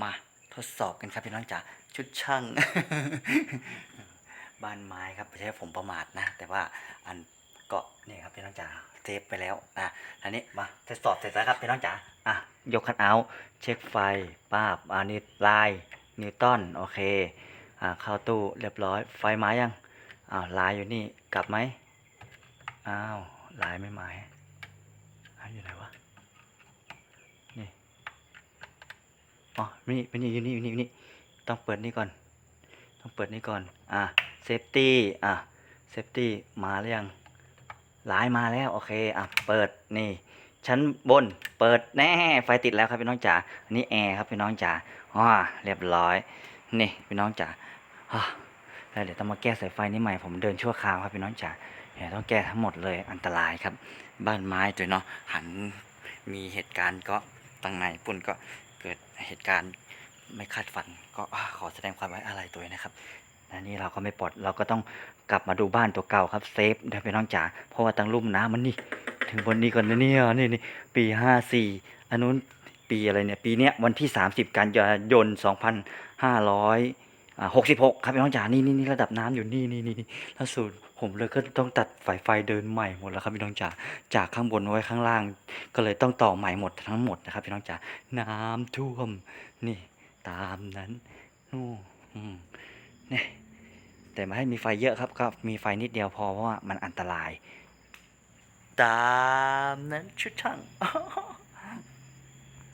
มาทดสอบกันครับพี่น้องจ๋าชุดช่างบ้านไม้ครับไม่ใช่ผมประมาทนะ แต่ว่าอันก็นี่ครับพี่น้องจ๋าเซฟไปแล้วนะอันนี้มาทดสอบเสร็จแล้วครับพี่น้องจ๋าอะยกคันเอาเช็คไฟป้าบอันนี้ลายนิวตันโอเคอ่าเข้าตู้เรียบร้อยไฟมายังอ้าวลายอยู่นี่กลับไหมอ้าวลายไม่มาแฮะอ้าวอยู่ไหนวะนี่ อ๋อนี่นนี่อยู่นี่อยู่นี่อยู่นี่ ต้องเปิดนี่ก่อน ต้องเปิดนี่ก่อน อะเซฟตี้อะเซฟตี้มาหรือยังหลายมาแล้ว โอเค อะ เปิดนี่ ชั้นบน เปิดแน่ ไฟติดแล้วครับพี่น้องจ๋า อันนี้แอร์ครับพี่น้องจ๋าอ่าเรียบร้อย นี่พี่น้องจ๋าอะแล้วเดี๋ยวต้องมาแก้สายไฟนี่ใหม่ ผมเดินชั่วคราวครับพี่น้องจ๋าเดี๋ยวต้องแก้ทั้งหมดเลย อันตรายครับ บ้านไม้ตัวเนาะ หันมีเหตุการณ์ก็ตั้งในปุ่นก็ เกิดเหตุการณ์ไม่คาดฝัน ก็ขอแสดงความไว้อะไรตัวนะครับน,นี่เราก็ไม่ปลอดเราก็ต้องกลับมาดูบ้านตัวเก่าครับเซฟได้ไปน้องจ๋าเพราะว่าตั้งรุ่มน้ำมันนี่ถึงวันนี้ก่อนนะเนี่ยนี่นี่ปีห้าสี่อันนู้นปีอะไรเนี่ยปีเนี้ยวันที่สามสิบกันยายนสองพันห้าร้อย หกสิบหกครับพี่น้องจ๋านี่นี่นี่ระดับน้ำอยู่นี่นี่นี่นี่ล่าสุดผมเลยก็ต้องตัดสายไฟเดินใหม่หมดแล้วครับพี่น้องจ๋าจากข้างบนไว้ข้างล่าง ก็เลยต้องต่อใหม่หมดทั้งหมดนะครับพี่น้องจ๋าน้ำท่วมนี่ตามนั้นนู่อืมเนี่แต่ม่ให้มีไฟเยอะครับก็มีไฟนิดเดียวพอเพราะว่ามันอันตราย ตามนั้นชุดช่าง